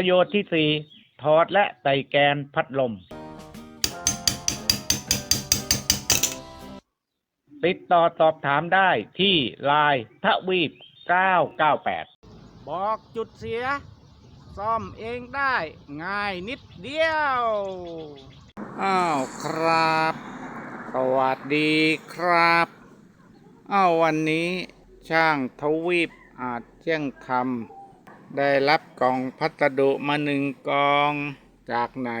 ประโยชน์ที่สี่ถอดและใส่แกนพัดลม ติดต่อสอบถามได้ที่ไลน์ทวีป 998 บอกจุดเสีย ซ่อมเองได้ง่ายนิดเดียว อ้าวครับ สวัสดีครับ อ้าววันนี้ช่างทวีปอาจเที่ยงธรรม ได้รับกล่องพัสดุมาหนึ่งกล่องจากไหน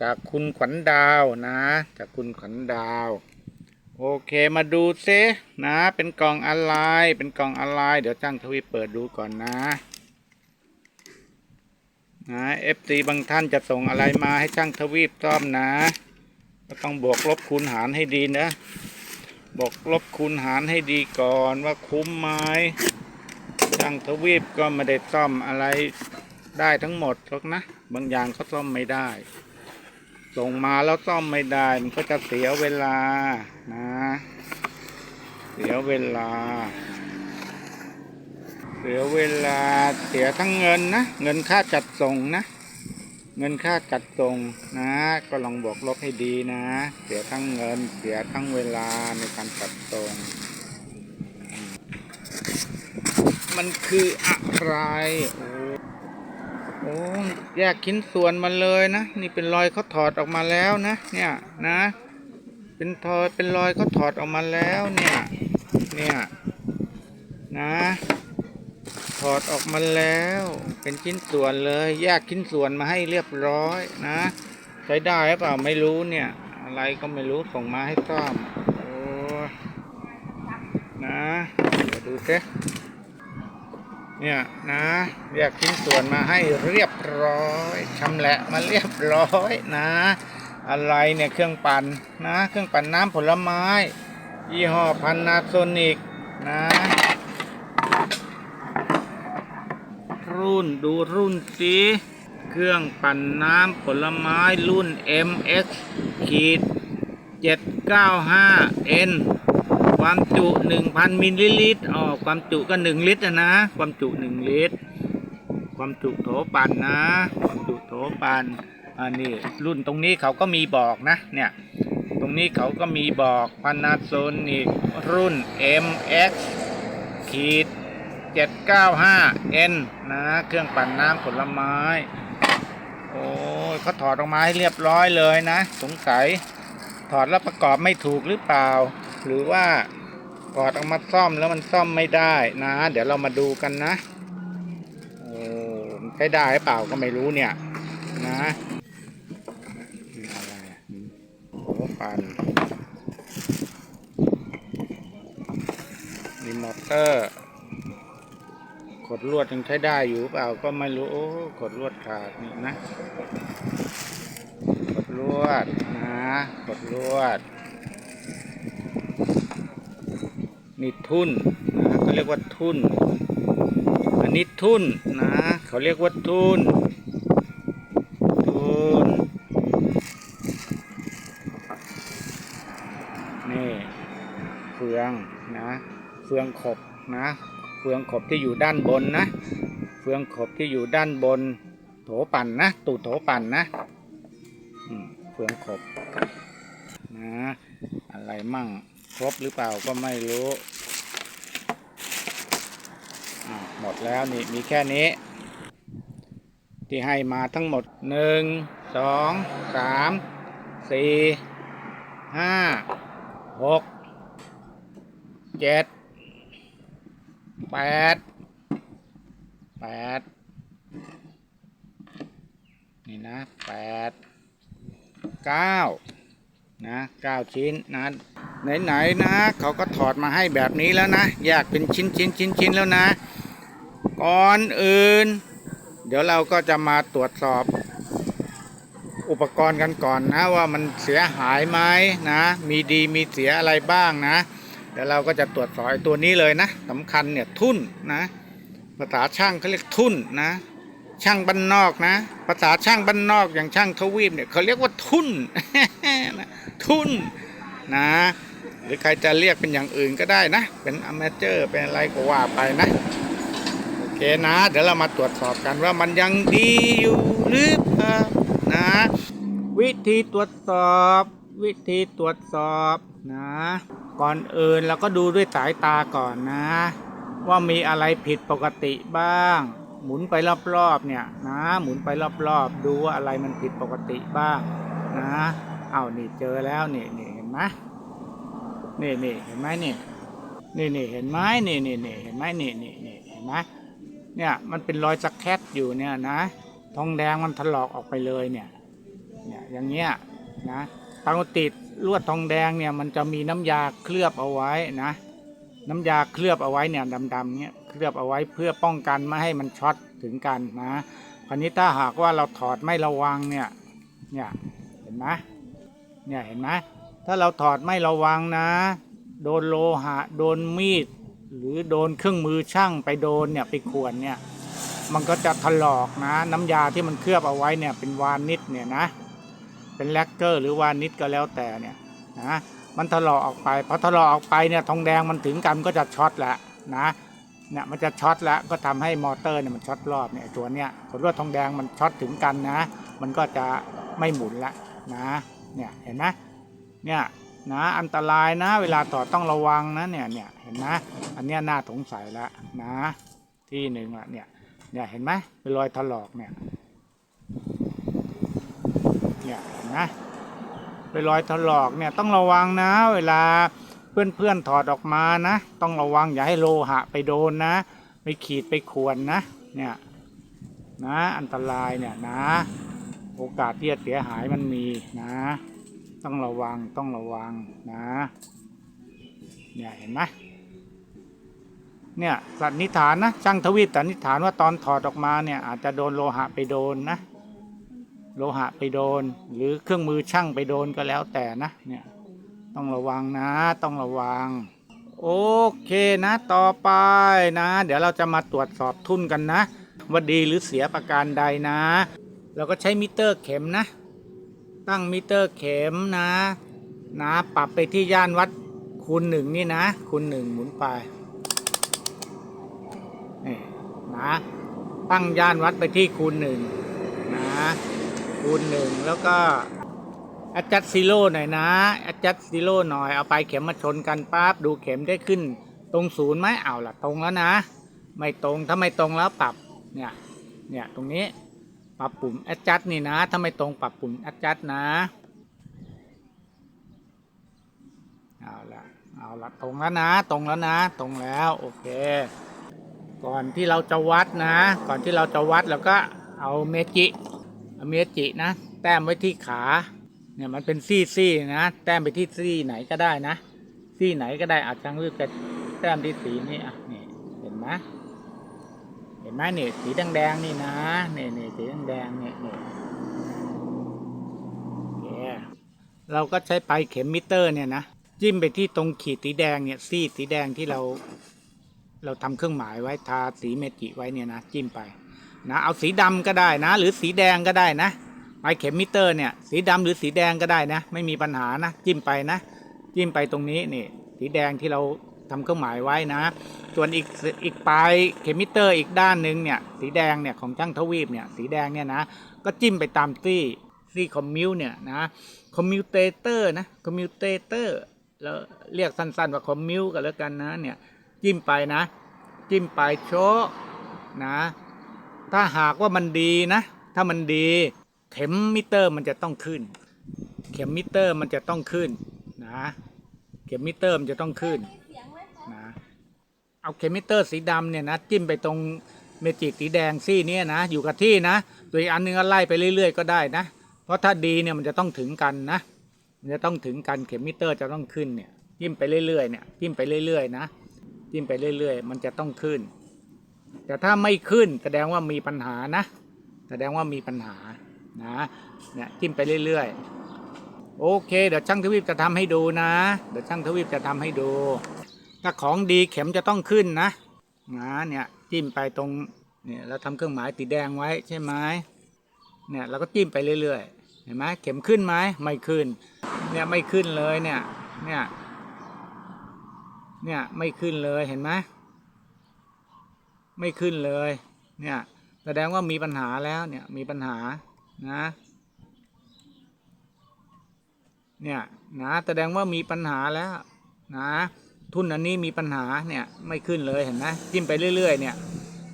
จากคุณขวัญดาวนะ จากคุณขวัญดาว โอเคมาดูเซนะ เป็นกล่องอะไร เป็นกล่องอะไร เดี๋ยวจ้างทวีปเปิดดูก่อนนะนะเอฟซีบางท่านจะส่งอะไรมาให้ช่างทวีปซ่อมนะ ก็ต้องบวกลบคูณหารให้ดีนะ บวกลบคูณหารให้ดีก่อนว่าคุ้มไหม ช่างทวีปก็ไม่ได้ซ่อมอะไรได้ทั้งหมดหรอกนะ บางอย่างเขาซ่อมไม่ได้ ส่งมาแล้วซ่อมไม่ได้ มันก็จะเสียเวลานะ เสียเวลา เสียเวลาเสียทั้งเงินนะ เงินค่าจัดส่งนะ เงินค่าจัดส่งนะ ก็ลองบวกลบให้ดีนะ เสียทั้งเงิน เสียทั้งเวลาในการจัดส่ง มันคืออะไรโอ้โอ้แยกชิ้นส่วนมาเลยนะ นี่เป็นรอยเขาถอดออกมาแล้วนะ เนี่ยนะ เป็นทอยเป็นรอยเขาถอดออกมาแล้วเนี่ย เนี่ยนะ ถอดออกมาแล้ว เป็นชิ้นส่วนเลย แยกชิ้นส่วนมาให้เรียบร้อยนะ ใช้ได้หรือเปล่าไม่รู้เนี่ย อะไรก็ไม่รู้ส่งมาให้ซ่อมโอ้นะเดี๋ยวดูสิ เนี่ยนะแยกชิ้นส่วนมาให้เรียบร้อยชำแหละมาเรียบร้อยนะ อะไรเนี่ยเครื่องปั่นนะ เครื่องปั่นน้ำผลไม้ ยี่ห้อพันนาโซนิกนะ รุ่นดูรุ่นสิเครื่องปั่นน้ำผลไม้รุ่น MX ขีด 795N ความจุ 1,000 มิลลิลิตรอ๋อ ความจุก็1ลิตรอะนะ ความจุ1ลิตร ความจุโถปั่นนะ ความจุโถปั่นอันนี้รุ่นตรงนี้เขาก็มีบอกนะ เนี่ย ตรงนี้เขาก็มีบอก Panasonic รุ่น MX ขีด 795N นะ เครื่องปั่นน้ำผลไม้ โอ้ยเขาถอดออกมาให้เรียบร้อยเลยนะ สงสัยถอดแล้วประกอบไม่ถูกหรือเปล่า หรือว่า ถอดออกมาซ่อมแล้วมันซ่อมไม่ได้นะ เดี๋ยวเรามาดูกันนะโอ้ใช้ได้หรือเปล่าก็ไม่รู้เนี่ย นะมีอะไรโอ้ปันมีมอเตอร์ขดลวดยังใช้ได้อยู่เปล่าก็ไม่รู้โอ้ขดลวดขาดนี่นะกดลวดนะกดลวด นี่ทุ่นนะเขาเรียกว่าทุ่น อันนี้ทุ่นนะเขาเรียกว่าทุ่นทุ่นนี่เฟืองนะเฟืองขบนะเฟืองขบที่อยู่ด้านบนนะเฟืองขบที่อยู่ด้านบน โถปั่นนะตูดโถปั่นนะเฟืองขบนะอะไรมั่งครบหรือเปล่าก็ไม่รู้อ่า หมดแล้วนี่มีแค่นี้ ที่ให้มาทั้งหมดหนึ่งสองสามสี่ห้าหกเจ็ดแปดแปดนี่นะแปดเก้านะเก้าชิ้นนะไหนๆนะเขาก็ถอดมาให้แบบนี้แล้วนะ แยกเป็นชิ้นชิ้นชิ้นชิ้นๆแล้วนะ ก่อนอื่น เดี๋ยวเราก็จะมาตรวจสอบ อุปกรณ์กันก่อนนะว่ามันเสียหายไหมนะ มีดีมีเสียอะไรบ้างนะ เดี๋ยวเราก็จะตรวจสอบตัวนี้เลยนะสำคัญเนี่ยทุ่นนะ ภาษาช่างเขาเรียกทุ่นนะ ช่างบ้านนอกนะ ภาษาช่างบ้านนอกอย่างช่างทวีปเนี่ยเขาเรียกว่าทุ่นทุ่นนะหรือใครจะเรียกเป็นอย่างอื่นก็ได้นะ เป็นอเมเจอร์ เป็นอะไรก็ว่าไปนะ เคนะ เดี๋ยวเรามาตรวจสอบกันว่ามันยังดีอยู่หรือเปล่านะ วิธีตรวจสอบ วิธีตรวจสอบนะ ก่อนอื่นเราก็ดูด้วยสายตาก่อนนะ ว่ามีอะไรผิดปกติบ้าง หมุนไปรอบๆเนี่ยนะ หมุนไปรอบๆ ดูว่าอะไรมันผิดปกติบ้างนะเอานี่เจอแล้วนี่นี่เห็นไหมนี่นี่เห็นไหมนี่นี่นี่เห็นไหมนี่นี่นี่เห็นไหมนี่นี่นี่เห็นไหม เนี่ยมันเป็นรอยสแคตอยู่เนี่ยนะทองแดงมันถลอกออกไปเลยเนี่ยเนี่ยอย่างเงี้ยนะปกติลวดทองแดงเนี่ยมันจะมีน้ำยาเคลือบเอาไว้นะ น้ำยาเคลือบเอาไว้เนี่ยดำๆเนี่ยเคลือบเอาไว้เพื่อป้องกันไม่ให้มันช็อตถึงกันนะคราวนี้ถ้าหากว่าเราถอดไม่ระวังเนี่ยเนี่ยเห็นไหมเนี่ยเห็นไหมถ้าเราถอดไม่ระวังนะ โดนโลหะ โดนมีด หรือโดนเครื่องมือช่างไปโดนเนี่ยไปขวนเนี่ยมันก็จะถลอกนะ น้ำยาที่มันเคลือบเอาไว้เนี่ยเป็นวานิชเนี่ยนะ เป็นแลกเกอร์หรือวานิชก็แล้วแต่เนี่ยนะมันถลอกออกไปพอถลอกออกไปเนี่ยทองแดงมันถึงกันก็จะช็อตแหละนะเนี่ยมันจะช็อตแล้วก็ทำให้มอเตอร์เนี่ยมันช็อตรอบเนี่ยตัวเนี้ยผลว่าทองแดงมันช็อตถึงกันนะ มันก็จะไม่หมุนละนะเนี่ยเห็นไหมเนี่ย นะอันตรายนะ เวลาต่อต้องระวังนะเนี่ยเนี่ยเห็นไหมอันเนี้ยน่าสงสัยแล้วนะ ที่หนึ่งละเนี่ยเนี่ยเห็นไหมเป็นรอยถลอกเนี่ยเนี่ยเห็นไหมไปรอยถลอกเนี่ยต้องระวังนะ เวลาเพื่อนๆถอดออกมานะ ต้องระวังอย่าให้โลหะไปโดนนะไปขีดไปข่วนนะเนี่ยนะอันตรายเนี่ยนะ โอกาสที่จะเสียหายมันมีนะ ต้องระวังต้องระวังนะ เนี่ยเห็นไหมเนี่ยสันนิฐานนะช่างทวีปสันนิฐานว่าตอนถอดออกมาเนี่ยอาจจะโดนโลหะไปโดนนะ โลหะไปโดน หรือเครื่องมือช่างไปโดนก็แล้วแต่นะเนี่ยต้องระวังนะ ต้องระวัง โอเคนะต่อไปนะ เดี๋ยวเราจะมาตรวจสอบทุนกันนะว่าดีหรือเสียประการใดนะ เราก็ใช้มิเตอร์เข็มนะ ตั้งมิเตอร์เข็มนะ นะปรับไปที่ย่านวัดคูณหนึ่งนี่นะ คูณหนึ่งหมุนไปนี่นะตั้งย่านวัดไปที่คูณหนึ่งนะคูณหนึ่งแล้วก็ adjust zero หน่อยนะ adjust zero หน่อยเอาไปลายเข็มมาชนกันปั๊บดูเข็มได้ขึ้น ตรงศูนย์ไหมเอาล่ะตรงแล้วนะ ไม่ตรงถ้าไม่ตรงแล้วปรับเนี่ยเนี่ยตรงนี้ ปรับปุ่ม adjust นี่นะ ถ้าไม่ตรงปรับปุ่ม adjust นะ เอาละเอาละตรงแล้วนะ ตรงแล้วนะ ตรงแล้วโอเค ก่อนที่เราจะวัดนะ ก่อนที่เราจะวัดเราก็เอาเมจิเอาเมจินะ แต้มไว้ที่ขา เนี่ยมันเป็นซี่ซี่ๆนะ แต้มไปที่ซี่ไหนก็ได้นะ ซี่ไหนก็ได้อาจจะเลือกแต่แต้มที่สีนี้อะนี่เห็นไหม ไหมเนี่ยสีแดงๆนี่นะเนี่ยเนี่ยสีแดงแดงๆนี่ยเนี่โอเคเราก็ใช้ปลายเข็มมิเตอร์เนี่ยนะจิ้มไปที่ตรงขีดสีแดงเนี่ยซี่สีแดงที่เรา เราทำเครื่องหมายไว้ทาสีเมจิไว้เนี่ยนะจิ้มไปนะเอาสีดำก็ได้นะ หรือสีแดงก็ได้นะไม้เข็มมิเตอร์เนี่ยสีดำหรือสีแดงก็ได้นะ ไม่มีปัญหานะ จิ้มไปนะ จิ้มไปตรงนี้นี่สีแดงที่เรา ทำเครื่องหมายไว้นะ ส่วนอีกอีกปลายเขมิเตอร์อีกด้านหนึ่งเนี่ยสีแดงเนี่ยของช่างทวีปเนี่ยสีแดงเนี่ยนะก็จิ้มไปตามซี่ซี่คอมมิวเนี่ยนะคอมมิวเตเตอร์นะคอมมิวเตเตอร์แล้วเรียกสั้น ๆ ว่าคอมมิวกันแล้วกันนะเนี่ยจิ้มไปนะ จิ้มไปโชะนะ ถ้าหากว่ามันดีนะ ถ้ามันดีเข็มมิเตอร์มันจะต้องขึ้น เข็มมิเตอร์มันจะต้องขึ้นนะ เข็มมิเตอร์มันจะต้องขึ้น เอาเข็มมิเตอร์สีดำเนี่ยนะจิ้มไปตรงเมจิกสีแดงซี่นี้นะอยู่กับที่นะตัวอีกอันนึงก็ไล่ไปเรื่อย ๆ ก็ได้นะ เพราะถ้าดีเนี่ยมันจะต้องถึงกันนะมันจะต้องถึงกันเข็มมิเตอร์จะต้องขึ้นเนี่ยจิ้มไปเรื่อยๆเนี่ยจิ้มไปเรื่อยๆนะจิ้มไปเรื่อย ๆ มันจะต้องขึ้น แต่ถ้าไม่ขึ้นแสดงว่ามีปัญหานะ แสดงว่ามีปัญหานะเนี่ยจิ้มไปเรื่อยๆโอเค เดี๋ยวช่างทวีปจะทำให้ดูนะ เดี๋ยวช่างทวีปจะทำให้ดู ถ้าของดีเข็มจะต้องขึ้นนะนะเนี่ยจิ้มไปตรงเนี่ยเราทำเครื่องหมายสีแดงไว้ใช่ไหมเนี่ยเราก็จิ้มไปเรื่อยๆเห็นไหมเข็มขึ้นไหมไม่ขึ้นเนี่ยไม่ขึ้นเลยเนี่ยเนี่ยเนี่ยไม่ขึ้นเลยเห็นไหมไม่ขึ้นเลยเนี่ยแสดงว่ามีปัญหาแล้วเนี่ยมีปัญหานะเนี่ยนะแสดงว่ามีปัญหาแล้วนะ ทุนอันนี้มีปัญหาเนี่ยไม่ขึ้นเลยเห็นไหมจิ้มไปเรื่อยๆเนี่ย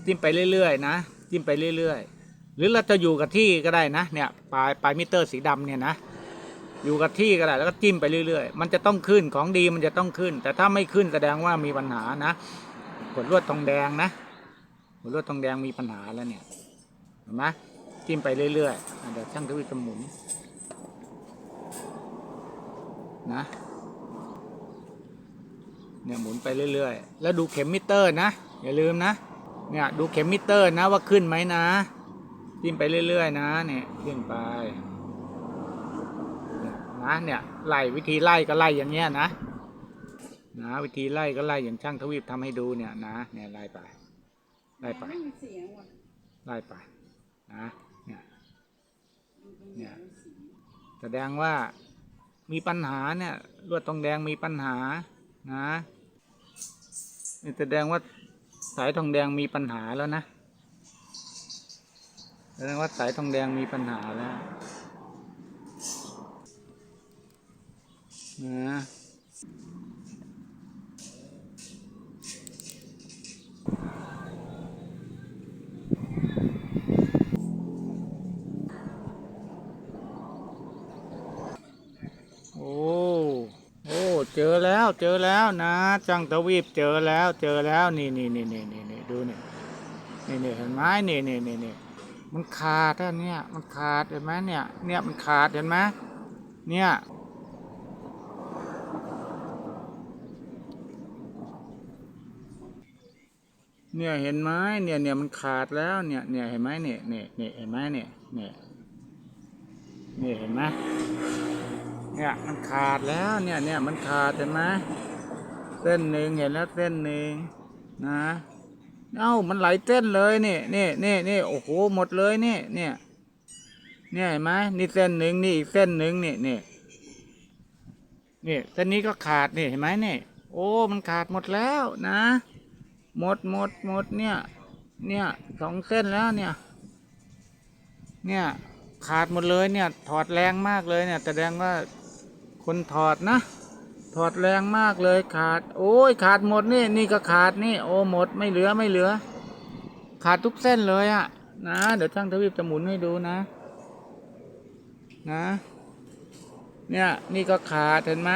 จิ้มไปเรื่อยๆนะจิ้มไปเรื่อยๆ หรือเราจะอยู่กับที่ก็ได้นะเนี่ยปลายปลายมิเตอร์สีดำเนี่ยนะอยู่กับที่ก็ได้แล้วก็จิ้มไปเรื่อยๆ มันจะต้องขึ้นของดีมันจะต้องขึ้น แต่ถ้าไม่ขึ้นแสดงว่ามีปัญหานะขดลวดทองแดงนะขดลวดทองแดงมีปัญหาแล้วเนี่ยเห็นไหมจิ้มไปเรื่อยๆอะเดี๋ยวช่างทวีจะหมุนนะ เนี่ยหมุนไปเรื่อยๆ แล้วดูเข็มมิเตอร์นะ อย่าลืมนะ เนี่ยดูเข็มมิเตอร์นะว่าขึ้นไหมนะจิ้มไปเรื่อยๆ นะเนี่ยขึ้นไปนะเนี่ยไล่วิธีไล่ก็ไล่อย่างเงี้ยนะนะวิธีไล่ก็ไล่อย่างช่างทวีปทำให้ดูเนี่ยนะเนี่ยไล่ไปไล่ไปไม่มีเสียงว่ะไล่ไปนะเนี่ยเนี่ยแสดงว่ามีปัญหาเนี่ยลวดทองแดงมีปัญหานะ นี่แสดงว่าสายทองแดงมีปัญหาแล้วนะแสดงว่าสายทองแดงมีปัญหาแล้วนะ เจอแล้วนะจังตะวีปเจอแล้วเจอแล้วนี่นี่นี่นี่นี่นี่ดูนี่นี่นี่เห็นไหมนี่นี่นี่นี่มันขาดอะเนี่ยมันขาดเห็นไหมเนี่ยเนี่ยมันขาดเห็นไหมเนี่ยเนี่ยเห็นไหมเนี่ยเนี่ยมันขาดแล้วเนี่ยเนี่ยเห็นไหมเนี่ยเนี่ยเนี่ยเห็นไหมเนี่ยเนี่ยเนี่ยเห็นไหม เนี่ยมันขาดแล้วเนี่ยเนี่ยมันขาดเห็นไหมเส้นหนึ่งเห็นแล้วเส้นหนึ่งนะเอ้ามันไหลเส้นเลยนี่นี่นี่นี่โอ้โหหมดเลยนี่เนี่ยเนี่ยเห็นไหมนี่เส้นหนึ่งนี่อีกเส้นหนึ่งนี่นี่นี่เส้นนี้ก็ขาดนี่เห็นไหมนี่โอ้มันขาดหมดแล้วนะ หมดหมดหมดเนี่ย เนี่ยสองเส้นแล้วเนี่ย เนี่ยขาดหมดเลยเนี่ยถอดแรงมากเลยเนี่ยแสดงว่า คนถอดนะ ถอดแรงมากเลยขาด โอ้ยขาดหมดนี่ นี่ก็ขาดนี่ โอ้หมดไม่เหลือไม่เหลือ ขาดทุกเส้นเลยอะนะ เดี๋ยวช่างทวีปจะหมุนให้ดูนะ นะ เนี่ยนี่ก็ขาดเห็นไหม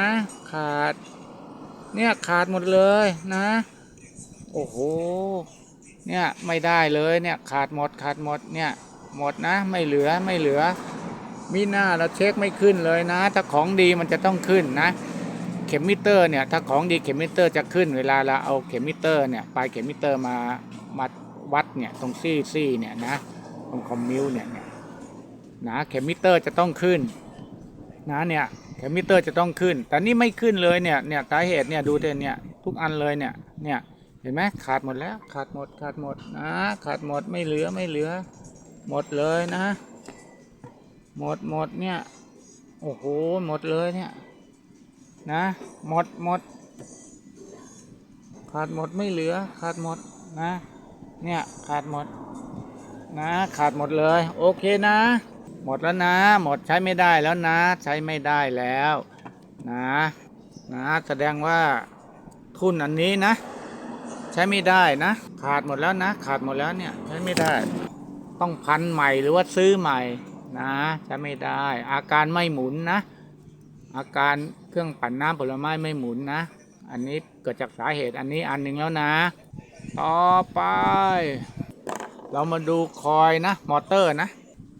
ขาด เนี่ยขาดหมดเลยนะ โอ้โห เนี่ยไม่ได้เลยเนี่ยขาดหมดขาดหมดเนี่ยหมดนะ ไม่เหลือไม่เหลือ มีหน้าเราเช็คไม่ขึ้นเลยนะ ถ้าของดีมันจะต้องขึ้นนะ เข็มมิเตอร์เนี่ยถ้าของดีเข็มมิเตอร์จะขึ้นเวลาเราเอาเข็มมิเตอร์เนี่ยปลายเข็มมิเตอร์มามาวัดเนี่ยตรงซี่ซี่เนี่ยนะตรงคอมมิวเนี่ยเนี่ยนะเข็มมิเตอร์จะต้องขึ้นนะเนี่ยเข็มมิเตอร์จะต้องขึ้น แต่นี่ไม่ขึ้นเลยเนี่ยเนี่ยสาเหตุเนี่ยดูเด่นเนี่ยทุกอันเลยเนี่ยเนี่ยเห็นไหมขาดหมดแล้วขาดหมดขาดหมดนะขาดหมดไม่เหลือไม่เหลือ หมดเลยนะ หมดหมดเนี่ย โอ้โห หมดเลยเนี่ย นะ หมดหมด ขาดหมดไม่เหลือ ขาดหมดนะ เนี่ย ขาดหมด นะ ขาดหมดเลย โอเคนะ หมดแล้วนะ หมดใช้ไม่ได้แล้วนะ ใช้ไม่ได้แล้ว นะ นะ แสดงว่าทุนอันนี้นะ ใช้ไม่ได้นะ ขาดหมดแล้วนะ ขาดหมดแล้วเนี่ย ใช้ไม่ได้ ต้องพันใหม่หรือว่าซื้อใหม่ นะใช้ไม่ได้ อาการไม่หมุนนะ อาการเครื่องปั่นน้ำผลไม้ไม่หมุนนะ อันนี้เกิดจากสาเหตุอันนี้อันหนึ่งแล้วนะ ต่อไป เรามาดูคอยนะ มอเตอร์นะ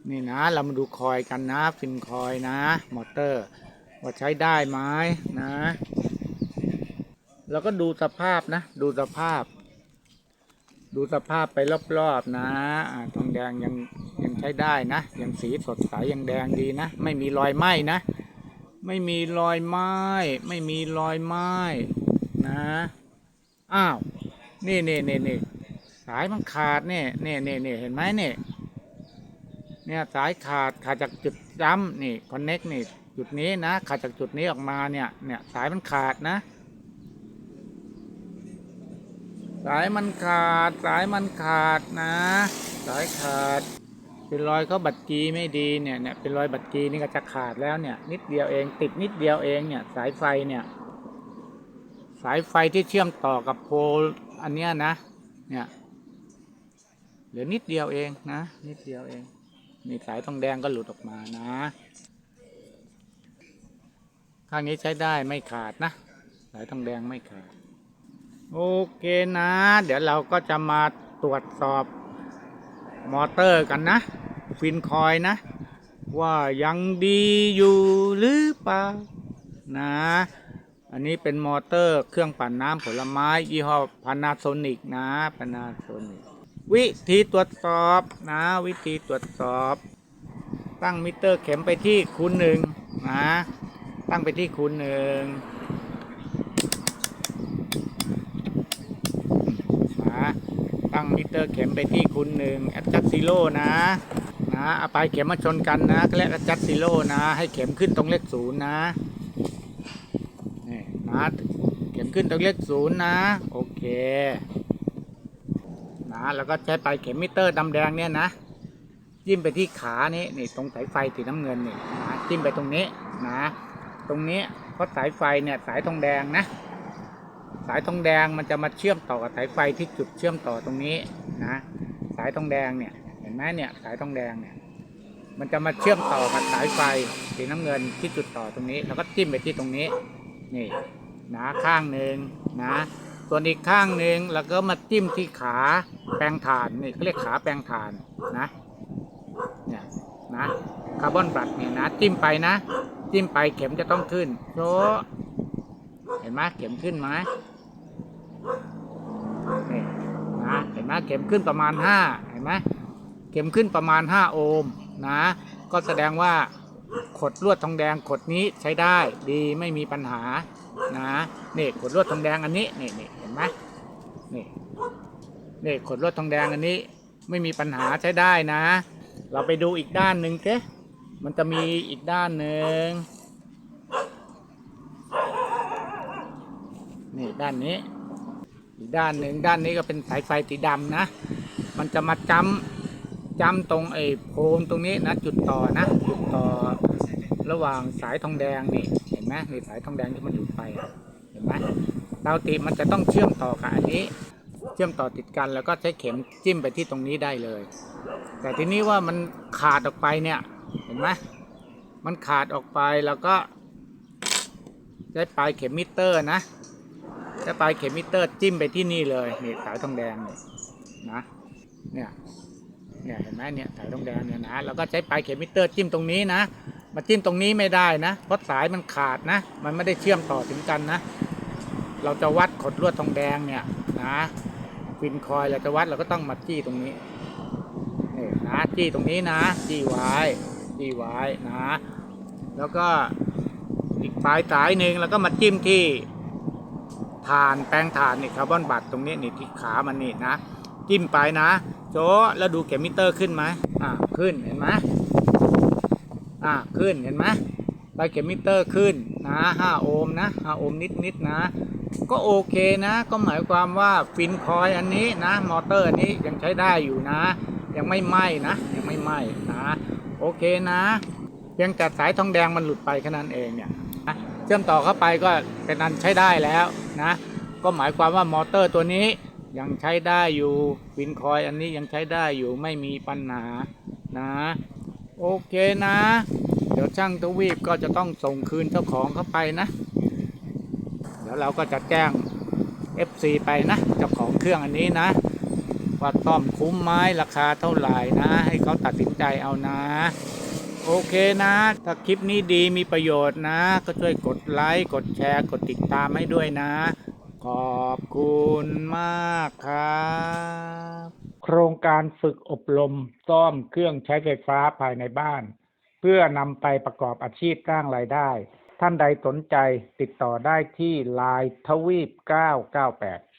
นี่นะเรามาดูคอยกันนะ ฟินคอยนะ มอเตอร์ ว่าใช้ได้ไหมนะแล้วก็ดูสภาพนะ ดูสภาพ ดูสภาพไปรอบๆนะทองแดงยัง ยังใช้ได้นะ ยังสีสดใสยังแดงดีนะ ไม่มีรอยไหม้นะ ไม่มีรอยไหม้ไม่มีรอยไหม้นะอ้าวนี่นี่นี่นี่สายมันขาดเนี่ยเนี่ยเนี่ยเนี่ยเห็นไหมเนี่ยเนี่ยสายขาดขาดจากจุดจ้ำนี่คอนเน็กนี่จุดนี้นะขาดจากจุดนี้ออกมาเนี่ยเนี่ยสายมันขาดนะ สายมันขาดสายมันขาดนะ สายขาด เป็นรอยเขาบัดกีไม่ดีเนี่ยเนี่ยเป็นรอยบัดกีนี่ก็จะขาดแล้วเนี่ย นิดเดียวเองติดนิดเดียวเองเนี่ย สายไฟเนี่ย สายไฟที่เชื่อมต่อกับโพลอันเนี้ยนะ เนี่ยเหลือนิดเดียวเองนะนิดเดียวเองนี่สายทองแดงก็หลุดออกมานะข้างนี้ใช้ได้ไม่ขาดนะสายทองแดงไม่ขาด โอเคนะ เดี๋ยวเราก็จะมาตรวจสอบ มอเตอร์กันนะ ฟินคอยนะ ว่ายังดีอยู่หรือเปล่านะ อันนี้เป็นมอเตอร์เครื่องปั่นน้ำผลไม้ยี่ห้อพานาโซนิกนะพานาโซนิกวิธีตรวจสอบนะ วิธีตรวจสอบ ตั้งมิเตอร์เข็มไปที่คูณหนึ่งนะ ตั้งไปที่คูณหนึ่งนะตั้งมิ เข็มไปที่คูณหนึ่งแอดจัดซีโร่นะนะเอาปลายเข็มมาชนกันนะก็เรียกแอดจัดซีโร่นะ ให้เข็มขึ้นตรงเลขศูนย์นะนี่นะเข็มขึ้นตรงเลขศูนย์นะ โอเคนะแล้วก็ใช้ปลายเข็มมิเตอร์ดำแดงเนี่ยนะจิ้มไปที่ขานี้นี่ตรงสายไฟสีน้ำเงินนี่นะจิ้มไปตรงนี้นะ ตรงนี้เพราะสายไฟเนี่ยสายทองแดงนะ สายทองแดงมันจะมาเชื่อมต่อกับสายไฟที่จุดเชื่อมต่อตรงนี้ นะสายทองแดงเนี่ยเห็นไหมเนี่ยสายทองแดงเนี่ยมันจะมาเชื่อมต่อกับสายไฟสีน้ำเงินที่จุดต่อตรงนี้ แล้วก็จิ้มไปที่ตรงนี้นี่นะข้างหนึ่งนะส่วนอีกข้างหนึ่งแล้วก็มาจิ้มที่ขาแปลงถ่านนี่เขาเรียกขาแปลงถ่านนะเนี่ยนะคาร์บอนบัตเนี่ยนะจิ้มไปนะ จิ้มไปเข็มจะต้องขึ้นโชเห็นไหมเข็มขึ้นไหมนี่นะเห็น ไหมเข็มขึ้นประมาณห้าเห็นไหมเข็มขึ้นประมาณห้าโอห์มนะ ก็แสดงว่าขดลวดทองแดงขดนี้ใช้ได้ดีไม่มีปัญหานะนี่ขดลวดทองแดงอันนี้นี่นี่เห็นไหมนี่นี่ขดลวดทองแดงอันนี้ไม่มีปัญหาใช้ได้นะ เราไปดูอีกด้านหนึ่งเจ๊มันจะมีอีกด้านหนึ่งนี่ด้านนี้ อีกด้านหนึ่งด้านนี้ก็เป็นสายไฟสีดำนะ มันจะมาจำจำตรงไอ้โพนตรงนี้นะ จุดต่อนะจุดต่อระหว่างสายทองแดงนี่เห็นไหมนี่สายทองแดงที่มันหลุดไปเห็นไหมดาวติมันจะต้องเชื่อมต่อกับอันนี้ เชื่อมต่อติดกันแล้วก็ใช้เข็มจิ้มไปที่ตรงนี้ได้เลย แต่ทีนี้ว่ามันขาดออกไปเนี่ยเห็นไหมมันขาดออกไปแล้วก็ใช้ปลายเข็มมิเตอร์นะ ใช้ปลายเข็มมิเตอร์จิ้มไปที่นี่เลยนี่สายทองแดงเนี่ยนะเนี่ยเนี่ยเห็นไหมเนี่ยสายทองแดงเนี่ยนะแล้วก็ใช้ปลายเข็มมิเตอร์จิ้มตรงนี้นะมาจิ้มตรงนี้ไม่ได้นะเพราะสายมันขาดนะ มันไม่ได้เชื่อมต่อถึงกันนะ เราจะวัดขดลวดทองแดงเนี่ยนะฟินคอยเราจะวัดเราก็ต้องมาจี้ตรงนี้นี่นะจี้ตรงนี้นะจี้ไว้จี้ไว้นะ แล้วก็อีกปลายสายหนึ่งแล้วก็มาจิ้มที่ ฐานแปลงฐานนี่คาร์บอนบัตตรงนี้นี่ที่ขามันนี่นะ จิ้มไปนะโจแล้วดูเข็มมิเตอร์ขึ้นไหมอ่าขึ้นเห็นไหมอ่าขึ้นเห็นไหมไปเข็มมิเตอร์ขึ้นนะห้าโอห์มนะห้าโอห์มนิดนิดนะ ก็โอเคนะ ก็หมายความว่าฟินคอยอันนี้นะ มอเตอร์อันนี้ยังใช้ได้อยู่นะ ยังไม่ไหม้นะ ยังไม่ไหม้นะ โอเคนะเพียงแต่สายทองแดงมันหลุดไปแค่นั้นเองเนี่ย เชื่อมต่อเข้าไปก็เป็นอันใช้ได้แล้วนะ ก็หมายความว่ามอเตอร์ตัวนี้ยังใช้ได้อยู่ฟินคอยอันนี้ยังใช้ได้อยู่ไม่มีปัญหานะ โอเคนะ เดี๋ยวช่างทวีปก็จะต้องส่งคืนเจ้าของเข้าไปนะ เดี๋ยวเราก็จะแจ้ง FC ไปนะเจ้าของเครื่องอันนี้นะว่าต้อมคุ้มไหมราคาเท่าไหร่นะ ให้เขาตัดสินใจเอานะ โอเคนะ ถ้าคลิปนี้ดีมีประโยชน์นะ ก็ช่วยกดไลค์ กดแชร์ กดติดตามให้ด้วยนะ ขอบคุณมากครับ โครงการฝึกอบรมซ่อมเครื่องใช้ไฟฟ้าภายในบ้าน เพื่อนำไปประกอบอาชีพสร้างรายได้ ท่านใดสนใจติดต่อได้ที่ Line ทวีป 998